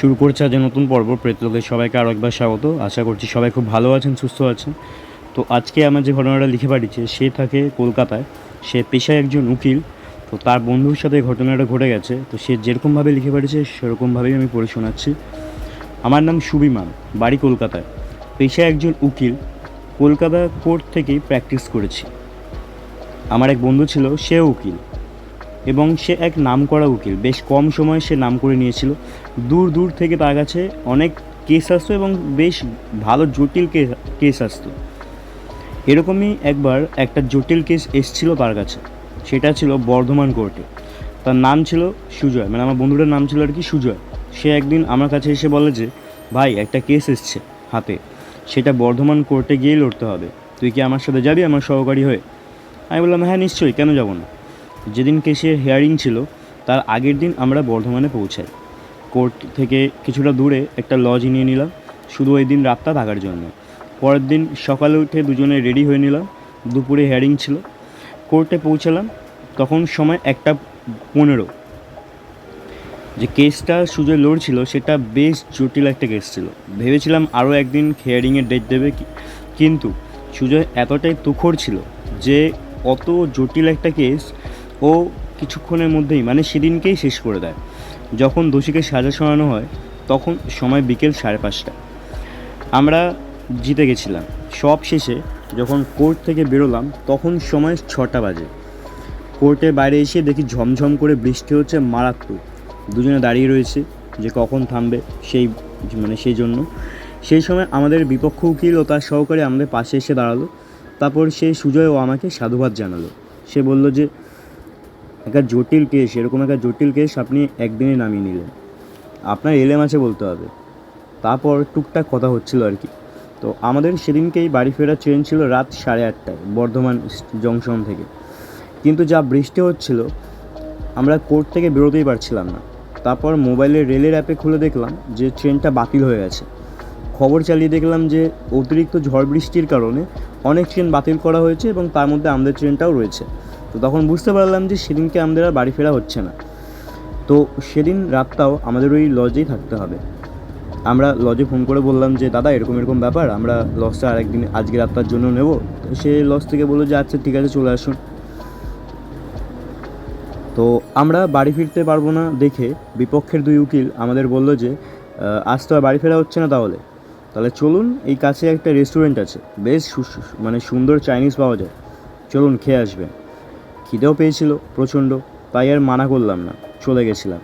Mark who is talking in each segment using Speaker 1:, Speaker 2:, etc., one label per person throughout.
Speaker 1: শুরু করছে আজ নতুন পর্ব। প্রেতলোকের সবাইকে আরও একবার স্বাগত। আশা করছি সবাই খুব ভালো আছেন, সুস্থ আছেন। তো আজকে আমার যে ঘটনাটা লিখে পাঠিয়েছে, সে থাকে কলকাতায়। সে পেশায় একজন উকিল। তো তার বন্ধুর সাথে ঘটনাটা ঘটে গেছে। তো সে যেরকমভাবে লিখে পাঠিয়েছে, সেরকমভাবেই আমি পড়ে শোনাচ্ছি। আমার নাম সুবিমান, বাড়ি কলকাতায়। পেশায় একজন উকিল। কলকাতা কোর্ট থেকেই প্র্যাকটিস করেছি। আমার এক বন্ধু ছিল, সেও উকিল। এবং সে এক নাম করা উকিল। বেশ কম সময়ে সে নাম করে নিয়েছিল। দূর দূর থেকে তার কাছে অনেক কেস আসতো এবং বেশ ভালো জটিল কেস আসতো। এরকমই একবার একটা জটিল কেস এসছিল তার কাছে। সেটা ছিল বর্ধমান কোর্টে। তার নাম ছিল সুজয়। মানে আমার বন্ধুটার নাম ছিল আর কি সুজয়। সে একদিন আমার কাছে এসে বলে যে, ভাই, একটা কেস এসছে হাতে। সেটা বর্ধমান কোর্টে গিয়েই লড়তে হবে। তুই কি আমার সাথে যাবি আমার সহকারী হয়ে? আমি বললাম হ্যাঁ নিশ্চয়ই। কেন যাব না? যেদিন কেসের হেয়ারিং ছিল, তার আগের দিন আমরা বর্ধমানে পৌঁছাই। কোর্ট থেকে কিছুটা দূরে একটা লজ নিয়ে নিলাম। শুধু ওই দিন রাতটা থাকার জন্য। পরের দিন সকালে উঠে দুজনে রেডি হয়ে নিলাম। দুপুরে হেয়ারিং ছিল। কোর্টে পৌঁছালাম তখন সময় একটা পনেরো। যে কেসটা সুজয় লড়ছিল, সেটা বেশ জটিল একটা কেস ছিল। ভেবেছিলাম আরও একদিন হেয়ারিংয়ের ডেট দেবে কিন্তু সুজয় এতটাই তুখর ছিল যে, অত জটিল একটা কেস ও কিছুক্ষণের মধ্যেই মানে সেদিনকেই শেষ করে দেয়। যখন দোষীকে সাজা শোনানো হয়, তখন সময় বিকেল সাড়ে পাঁচটা। আমরা জিতে গেছিলাম। সব শেষে যখন কোর্ট থেকে বেরোলাম, তখন সময় ছটা বাজে। কোর্টের বাইরে এসে দেখি ঝমঝম করে বৃষ্টি হচ্ছে মারাত্মক। দুজনে দাঁড়িয়ে রয়েছে যে কখন থামবে সেই মানে সেই জন্য। সেই সময় আমাদের বিপক্ষ উকিল ও তার সহকারী আমাদের পাশে এসে দাঁড়াল। তারপর সেই সুজয় ও আমাকে সাধুবাদ জানালো। সে বলল যে একটা জটিল কেস এরকম একটা জটিল কেস আপনি একদিনে নামিয়ে নিলেন। আপনার এলেম আছে বলতে হবে। তারপর টুকটাক কথা হচ্ছিল আর কি। তো আমাদের সেদিনকেই বাড়ি ফেরার ট্রেন ছিল রাত সাড়ে আটটায়, বর্ধমান জংশন থেকে। কিন্তু যা বৃষ্টি হচ্ছিল, আমরা কোর্ট থেকে বেরোতেই পারছিলাম না। তারপর মোবাইলের রেলের অ্যাপে খুলে দেখলাম যে ট্রেনটা বাতিল হয়ে গেছে। খবর চালিয়ে দেখলাম যে অতিরিক্ত ঝড় বৃষ্টির কারণে অনেক ট্রেন বাতিল করা হয়েছে এবং তার মধ্যে আমাদের ট্রেনটাও রয়েছে। তো তখন বুঝতে পারলাম যে সেদিনকে আমাদের আর বাড়ি ফেরা হচ্ছে না। তো সেদিন রাতটাও আমাদের ওই লজেই থাকতে হবে। আমরা লজে ফোন করে বললাম যে, দাদা, এরকম এরকম ব্যাপার, আমরা লজটা আরেকদিন, আজকে রাতটার জন্য নেব। সে লজ থেকে বলল যে আচ্ছা ঠিক আছে, চলে আসুন। তো আমরা বাড়ি ফিরতে পারব না দেখে বিপক্ষের দুই উকিল আমাদের বলল যে আজ তো আর বাড়ি ফেরা হচ্ছে না তাহলে। তাহলে চলুন, এই কাছে একটা রেস্টুরেন্ট আছে। বেশ মানে সুন্দর চাইনিজ পাওয়া যায়। চলুন, খেয়ে আসবেন। খিদেও পেয়েছিল প্রচণ্ড, তাই আর মানা করলাম না, চলে গেছিলাম।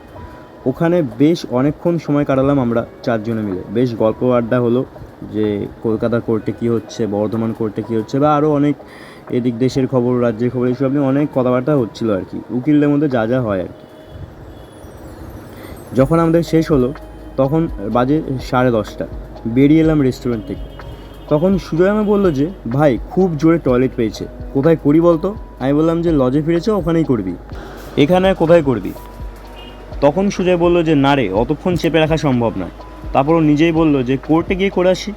Speaker 1: ওখানে বেশ অনেকক্ষণ সময় কাটালাম আমরা চারজনে মিলে। বেশ গল্প আড্ডা হলো যে কলকাতার কোর্টে কী হচ্ছে, বর্ধমান কোর্টে কী হচ্ছে, বা আরও অনেক এদিক দেশের খবর, রাজ্যের খবর এইসব নিয়ে অনেক কথাবার্তা হচ্ছিল আর কি, উকিলদের মধ্যে যা যা হয় আর কি। যখন আমাদের শেষ হলো, তখন বাজে সাড়ে দশটা, বেরিয়ে এলাম রেস্টুরেন্ট থেকে। তখন সুজয় আমাকে বলল যে, ভাই, খুব জোরে টয়লেট পেয়েছে, কোথায় করি বলতো? আমি বললাম যে লজে ফিরেছে, ওখানেই করবি। এখানে কোথায় করবি? তখন সুজয় বলল যে, না রে, অতক্ষণ চেপে রাখা সম্ভব নয়। তারপর নিজেই বলল যে, কোর্টে গিয়ে করে আসি।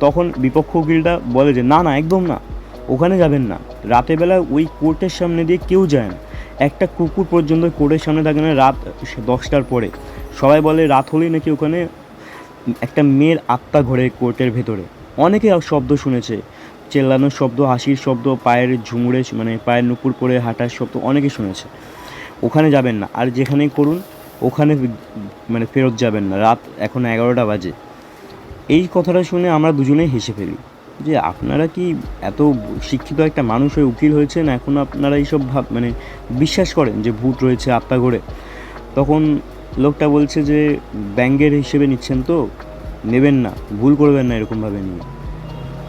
Speaker 1: তখন বিপক্ষ উকিলটা বলে যে, না না, একদম না। ওখানে যাবেন না। রাতের বেলা ওই কোর্টের সামনে দিয়ে কেউ যায় না। একটা কুকুর পর্যন্ত কোর্টের সামনে থাকে না, রাত দশটার পরে। সবাই বলে, রাত হলেই নাকি ওখানে একটা মেয়ের আত্মা ঘোরে কোর্টের ভেতরে। অনেকে শব্দ শুনেছে। চেল্লানোর শব্দ, হাসির শব্দ, পায়ের ঝুমুরে মানে পায়ের নুপুর পরে হাঁটার শব্দ অনেকে শুনেছে। ওখানে যাবেন না। আর যেখানেই করুন, ওখানে মানে ফেরত যাবেন না। রাত এখন এগারোটা বাজে। এই কথাটা শুনে আমরা দুজনেই হেসে ফেলি যে, আপনারা কি এত শিক্ষিত একটা মানুষ হয়ে উকিল হয়েছেন? এখন আপনারা এইসব ভাব মানে বিশ্বাস করেন যে ভূত রয়েছে আত্মা ঘরে তখন লোকটা বলছে যে, ব্যাঙ্গের হিসেবে নিচ্ছেন তো? নেবেন না। ভুল করবেন না এরকমভাবে নিয়ে।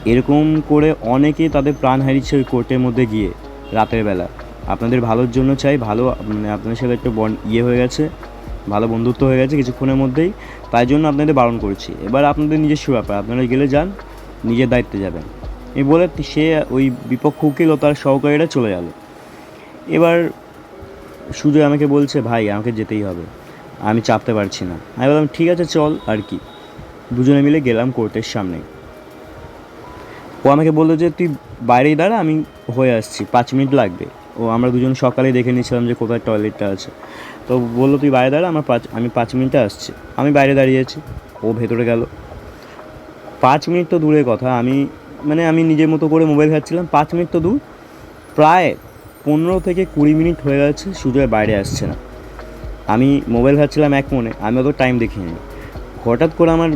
Speaker 1: এরকম করে অনেকে তাদের প্রাণ হারিয়েছে ওই কোর্টের মধ্যে গিয়ে রাতের বেলা। আপনাদের ভালোর জন্য চাই, ভালো মানে আপনাদের সাথে একটা বন ইয়ে হয়ে গেছে, ভালো বন্ধুত্ব হয়ে গেছে কিছুক্ষণের মধ্যেই। তাই জন্য আপনাদের বারণ করছি। এবার আপনাদের নিজস্ব ব্যাপার, আপনারা গেলে যান, নিজের দায়িত্বে যাবেন। এই বলে সে ওই বিপক্ষ উকিল ও তার সহকারীরা চলে গেল। এবার সুজয় আমাকে বলছে, ভাই, আমাকে যেতেই হবে। আমি চাপতে পারছি না। আমি বললাম, ঠিক আছে, চল, আর কি। দুজনে মিলে গেলাম কোর্টের সামনে। ও আমাকে বলল যে, তুই বাইরেই দাঁড়া, আমি হয়ে আসছি, পাঁচ মিনিট লাগবে। ও আমরা দুজন সকালে দেখে নিয়েছিলাম যে, কোথায় টয়লেটটা আছে। তো বলল, তুই বাইরে দাঁড়া, আমার পাঁচ, আমি পাঁচ মিনিটে আসছি। আমি বাইরে দাঁড়িয়ে আছি ও ভেতরে গেল। পাঁচ মিনিট তো দূরের কথা, আমি মানে আমি নিজের মতো করে মোবাইল ঘাটছিলাম, পাঁচ মিনিট তো দূর। প্রায় পনেরো থেকে কুড়ি মিনিট হয়ে গেছে সুজয় বাইরে আসছে না। আমি মোবাইল ঘাটছিলাম এক মনে, আমি অত টাইম দেখিনি। হঠাৎ করে আমার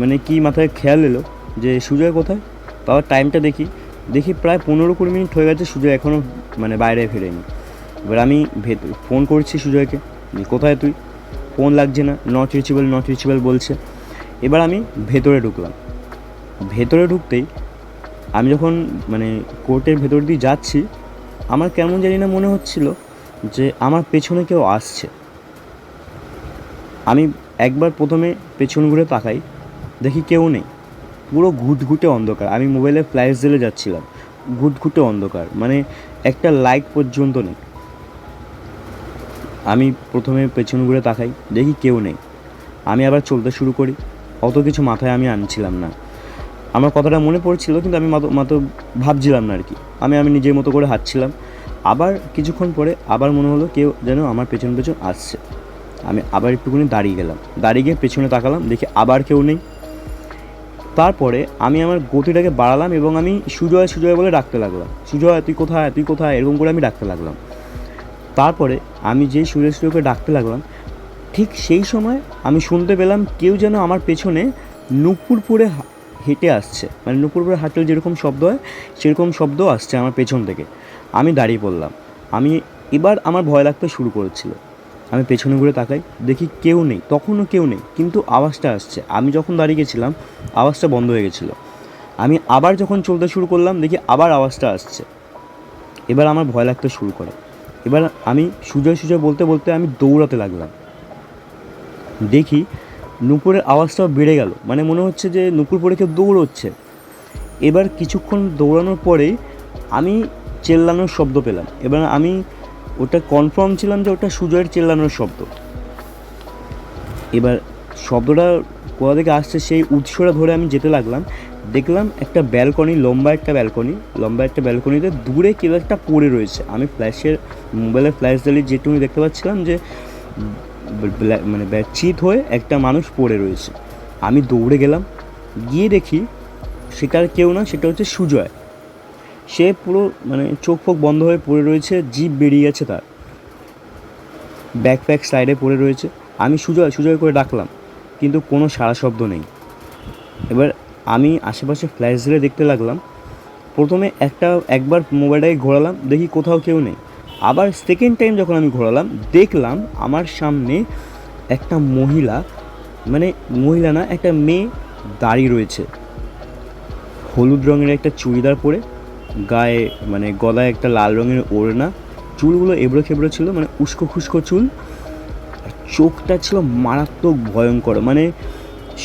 Speaker 1: মানে কি মাথায় খেয়াল এলো যে, সুজয় কোথায়? তারপর টাইমটা দেখি দেখি প্রায় পনেরো কুড়ি মিনিট হয়ে গেছে সুজয় এখনও মানে বাইরে ফেরেনি। এবার আমি ফোন করছি সুজয়কে কোথায় তুই? ফোন লাগছে না নট রিচেবল নট রিচেবল বলছে। এবার আমি ভেতরে ঢুকলাম। ভেতরে ঢুকতেই আমি যখন মানে কোর্টের ভেতর দিয়ে যাচ্ছি, আমার কেমন জানি না মনে হচ্ছিল যে আমার পেছনে কেউ আসছে। আমি একবার প্রথমে পেছন ঘুরে তাকাই, দেখি কেউ নেই। পুরো ঘুটঘুটে অন্ধকার। আমি মোবাইলে ফ্ল্যাশ জেলে যাচ্ছিলাম। ঘুটঘুটে অন্ধকার। মানে একটা লাইট পর্যন্ত নেই। আমি প্রথমে পেছন ঘুরে তাকাই, দেখি কেউ নেই। আমি আবার চলতে শুরু করি। অত কিছু মাথায় আমি আনছিলাম না। আমার কথাটা মনে পড়ছিল, কিন্তু আমি মাতো মাতো ভাবছিলাম না আর কি আমি আমি নিজের মতো করে হাঁটছিলাম। আবার কিছুক্ষণ পরে আবার মনে হলো কেউ যেন আমার পেছন পেছন আসছে। আমি আবার একটুখানি দাঁড়িয়ে গেলাম। দাঁড়িয়ে গিয়ে পেছনে তাকালাম, দেখি আবার কেউ নেই। তারপরে আমি আমার গতিটাকে বাড়ালাম এবং আমি সুজয় সুজয় বলে ডাকতে লাগলাম। সুজয়, তুই কোথায়? তুই কোথায়? এরকম করে আমি ডাকতে লাগলাম। তারপরে আমি যেই সুজয় সুজয় করে ডাকতে লাগলাম, ঠিক সেই সময় আমি শুনতে পেলাম কেউ যেন আমার পেছনে নুপুর পরে হেঁটে আসছে। মানে নুপুর পরে হাঁটলে যেরকম শব্দ হয়, সেরকম শব্দ আসছে আমার পেছন থেকে। আমি দাঁড়িয়ে পড়লাম। আমি এবার আমার ভয় লাগতে শুরু করেছিল। আমি পেছনে ঘুরে তাকাই, দেখি কেউ নেই, তখনও কেউ নেই, কিন্তু আওয়াজটা আসছে। আমি যখন দাঁড়িয়ে গেছিলাম, আওয়াজটা বন্ধ হয়ে গেছিল। আমি আবার যখন চলতে শুরু করলাম, দেখি আবার আওয়াজটা আসছে। এবার আমার ভয় লাগতে শুরু করে। এবার আমি সুজয় সুজয় বলতে বলতে আমি দৌড়াতে লাগলাম। দেখি নুপুরের আওয়াজটাও বেড়ে গেল। মানে মনে হচ্ছে যে নুপুর পরে কেউ দৌড়চ্ছে। এবার কিছুক্ষণ দৌড়ানোর পরেই আমি চেল্লানোর শব্দ পেলাম। এবার আমি ওটা কনফার্ম ছিলাম যে ওটা সুজয়ের চেল্লানোর শব্দ। এবার শব্দটা কোথা থেকে আসছে সেই উৎসটা ধরে আমি যেতে লাগলাম। দেখলাম একটা ব্যালকনি লম্বা একটা ব্যালকনি লম্বা একটা ব্যালকনিতে দূরে কেউ একটা পড়ে রয়েছে। আমি ফ্ল্যাশের মোবাইলের ফ্ল্যাশ জ্বালিয়ে যেটুকু দেখতে পাচ্ছিলাম যে মানে চিত হয়ে একটা মানুষ পড়ে রয়েছে। আমি দৌড়ে গেলাম, গিয়ে দেখি সেটা আর কেউ না, সেটা হচ্ছে সুজয়। সে পুরো মানে চোখ ফোক বন্ধ হয়ে পড়ে রয়েছে জিপ বেরিয়ে গেছে তার। ব্যাক প্যাক সাইডে পড়ে রয়েছে। আমি সুজয় সুজয় করে ডাকলাম, কিন্তু কোনো সারা শব্দ নেই। এবার আমি আশেপাশে ফ্ল্যাশ ধরে দেখতে লাগলাম। প্রথমে একটা, একবার মোবাইলটাকে ঘোরালাম, দেখি কোথাও কেউ নেই। আবার সেকেন্ড টাইম যখন আমি ঘোরালাম, দেখলাম আমার সামনে একটা মহিলা মানে মহিলা না, একটা মেয়ে দাঁড়িয়ে রয়েছে। হলুদ রঙের একটা চুড়িদার পরে গায়ে মানে গলায় একটা লাল রঙের ওড়না, চুলগুলো এবড়ো খেবড়ো ছিল মানে উস্কো খুস্কো চুল, আর চোখটা ছিল মারাত্মক ভয়ঙ্কর মানে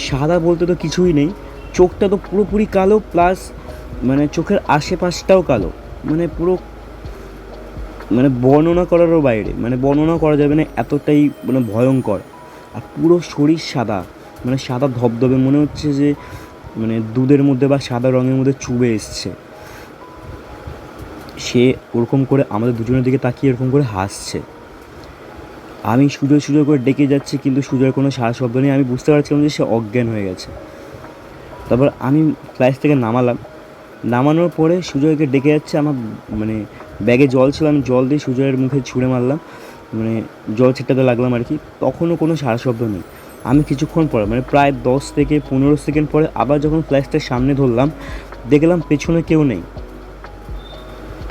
Speaker 1: সাদা বলতে তো কিছুই নেই, চোখটা তো পুরোপুরি কালো প্লাস মানে চোখের আশেপাশটাও কালো মানে পুরো মানে বর্ণনা করারও বাইরে মানে বর্ণনা করা যাবে না এতটাই মানে ভয়ঙ্কর, আর পুরো শরীর সাদা মানে সাদা ধবধবে, মনে হচ্ছে যে মানে দুধের মধ্যে বা সাদা রঙের মধ্যে চুবে এসছে। সে ওরকম করে আমাদের দুজনের দিকে তাকিয়ে এরকম করে হাসছে। আমি সুজয় সুজয় করে ডেকে যাচ্ছি, কিন্তু সুজয়ের কোনো সারা শব্দ নেই। আমি বুঝতে পারছিলাম যে সে অজ্ঞান হয়ে গেছে। তারপর আমি ফ্ল্যাশ থেকে নামালাম। নামানোর পরে সুজয়কে ডেকে যাচ্ছে, আমার মানে ব্যাগে জল ছিল, আমি জল দিয়ে সুজয়ের মুখে ছুঁড়ে মারলাম। মানে জল ছিটাতে লাগলাম আর কি। তখনও কোনো সারা শব্দ নেই। আমি কিছুক্ষণ পরে মানে প্রায় দশ থেকে পনেরো সেকেন্ড পরে আবার যখন ফ্ল্যাশটা সামনে ধরলাম, দেখলাম পেছনে কেউ নেই।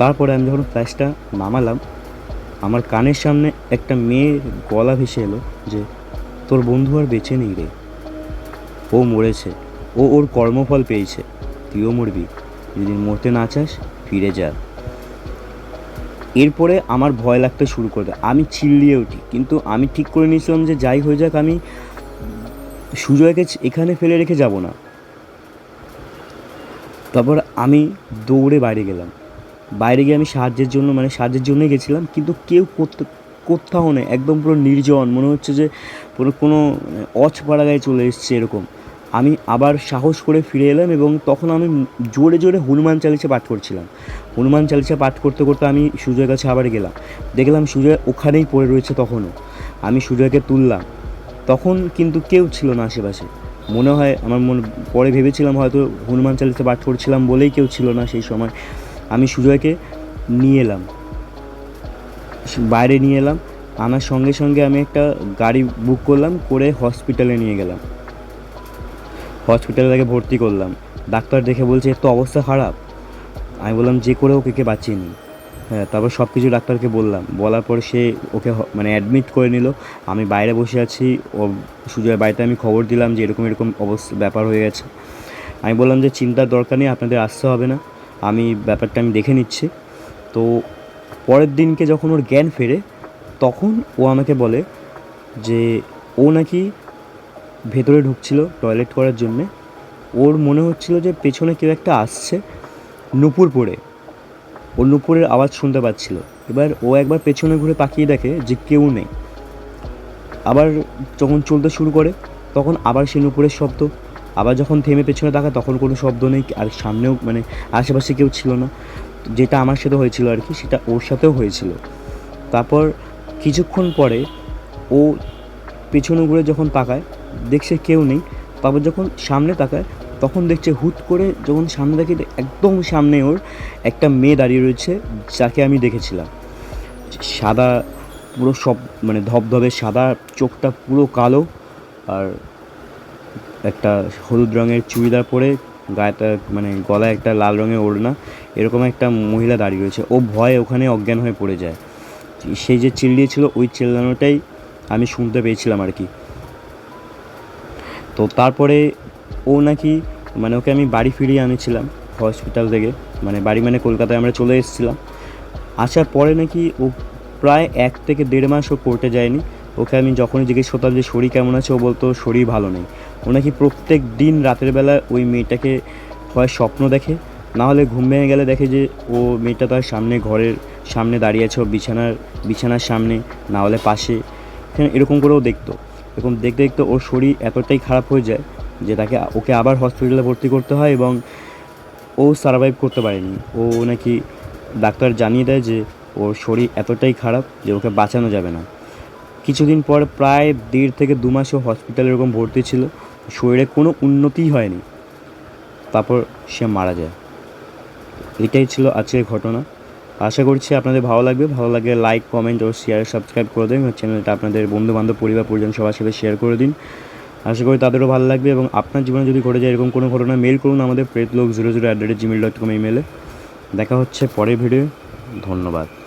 Speaker 1: তারপরে আমি যখন ফ্ল্যাশটা নামালাম, আমার কানের সামনে একটা মেয়ের গলা ভেসে এলো যে, তোর বন্ধু আর বেঁচে নেই রে। ও মরেছে। ও ওর কর্মফল পেয়েছে। তুইও মরবি। যদি মরতে না চাস, ফিরে যা। এরপরে আমার ভয় লাগতে শুরু করে দেয়। আমি চিল্লিয়ে উঠি। কিন্তু আমি ঠিক করে নিয়েছিলাম যে, যাই হয়ে যাক, আমি সুজয়কে এখানে ফেলে রেখে যাব না। তারপর আমি দৌড়ে বাইরে গেলাম। বাইরে গিয়ে আমি সাহায্যের জন্য মানে সাহায্যের জন্যই গেছিলাম, কিন্তু কেউ করতে, কোথাও নেই, একদম পুরো নির্জন, মনে হচ্ছে যে পুরো কোনো অচপাড়া গায়ে চলে এসছে এরকম। আমি আবার সাহস করে ফিরে এলাম এবং তখন আমি জোরে জোরে হনুমান চালিসা পাঠ করছিলাম। হনুমান চালিসা পাঠ করতে করতে আমি সুজয়ের কাছে আবার গেলাম। দেখলাম সুজয় ওখানেই পড়ে রয়েছে তখনও। আমি সুজয়কে তুললাম। তখন কিন্তু কেউ ছিল না আশেপাশে। মনে হয়, আমার মনে, পরে ভেবেছিলাম হয়তো হনুমান চালিসা পাঠ করছিলাম বলেই কেউ ছিল না সেই সময়। আমি সুজয়কে নিয়ে এলাম। বাইরে নিয়ে এলাম। আনার সঙ্গে সঙ্গে আমি একটা গাড়ি বুক করলাম, করে হসপিটালে নিয়ে গেলাম। হসপিটালে তাকে ভর্তি করলাম। ডাক্তার দেখে বলছে, এর তো অবস্থা খারাপ। আমি বললাম, যে করে ওকে কে বাঁচিয়ে নিই হ্যাঁ তারপর সব কিছু ডাক্তারকে বললাম। বলার পর সে ওকে মানে অ্যাডমিট করে নিল। আমি বাইরে বসে আছি। ও সুজয়ের বাড়িতে আমি খবর দিলাম যে এরকম এরকম অবস্থা, ব্যাপার হয়ে গেছে। আমি বললাম যে, চিন্তার দরকার নেই, আপনাদের আসতে হবে না। আমি ব্যাপারটা আমি দেখে নিচ্ছি। তো পরের দিনকে যখন ওর জ্ঞান ফেরে, তখন ও আমাকে বলে যে ও নাকি ভেতরে ঢুকছিল টয়লেট করার জন্যে। ওর মনে হচ্ছিল যে পেছনে কেউ একটা আসছে নুপুর পরে ও নুপুরের আওয়াজ শুনতে পাচ্ছিল। এবার ও একবার পেছনে ঘুরে তাকিয়ে দেখে যে কেউ নেই। আবার যখন চলতে শুরু করে, তখন আবার সেই নুপুরের শব্দ। আবার যখন থেমে পেছনে তাকায়, তখন কোনো শব্দ নেই, আর সামনেও মানে আশেপাশে কেউ ছিল না। যেটা আমার সাথে হয়েছিল আর কি, সেটা ওর সাথেও হয়েছিল। তারপর কিছুক্ষণ পরে ও পেছনে ঘুরে যখন তাকায়, দেখছে কেউ নেই। তারপর যখন সামনে তাকায়, তখন দেখছে হুট করে যখন সামনে দেখে, একদম সামনে ওর একটা মেয়ে দাঁড়িয়ে রয়েছে, যাকে আমি দেখেছিলাম। সাদা পুরো সব মানে ধবধবে, সাদা চোখটা পুরো কালো, আর একটা হলুদ রঙের চুড়িদার পরে গায়েটা মানে গলায় একটা লাল রঙের ওড়না, এরকম একটা মহিলা দাঁড়িয়ে রয়েছে। ও ভয়ে ওখানে অজ্ঞান হয়ে পড়ে যায়। সেই যে চিল্লিয়েছিল, ওই চিল্লানোটাই আমি শুনতে পেয়েছিলাম আর কি। তো তারপরে ও নাকি মানে ওকে আমি বাড়ি ফিরিয়ে আনেছিলাম হসপিটাল থেকে মানে বাড়ি মানে কলকাতায় আমরা চলে এসেছিলাম। আসার পরে নাকি ও প্রায় এক থেকে দেড় মাস ও কোর্টে যায়নি। ওকে আমি যখনই জিজ্ঞেস করতাম যে, শরীর কেমন আছে? ও বলতো, শরীর ভালো নেই। ও নাকি প্রত্যেক দিন রাতের বেলা ওই মেয়েটাকে হয় স্বপ্ন দেখে, না হলে ঘুম ভেঙে গেলে দেখে যে, ও মেয়েটা তার সামনে ঘরের সামনে দাঁড়িয়ে আছে ও বিছানার বিছানার সামনে, না হলে পাশে। এরকম করেও দেখতো। এরকম দেখতে দেখতে ওর শরীর এতটাই খারাপ হয়ে যায় যে, তাকে ওকে আবার হসপিটালে ভর্তি করতে হয় এবং ও সার্ভাইভ করতে পারেনি। ও নাকি ডাক্তার জানিয়ে দেয় যে, ওর শরীর এতটাই খারাপ যে, ওকে বাঁচানো যাবে না। কিছুদিন পর প্রায় দেড় থেকে দু মাসও হসপিটালে এরকম ভর্তি ছিল। শরীরে কোনো উন্নতিই হয়নি। তারপর সে মারা যায়। এটাই ছিল আজকের ঘটনা। আশা করছি আপনাদের ভালো লাগবে। ভালো লাগলে লাইক কমেন্ট ও শেয়ার সাবস্ক্রাইব করে দেবেন চ্যানেলটা আপনাদের বন্ধু বান্ধব পরিবার, পরিজন সবার সাথে শেয়ার করে দিন। আশা করি তাদেরও ভালো লাগবে এবং আপনার জীবনে যদি ঘটে যায় এরকম কোনো ঘটনা মেল করুন আমাদের Pretlok zero zero at the rate Gmail dot com ইমেলে দেখা হচ্ছে পরের ভিডিও ধন্যবাদ।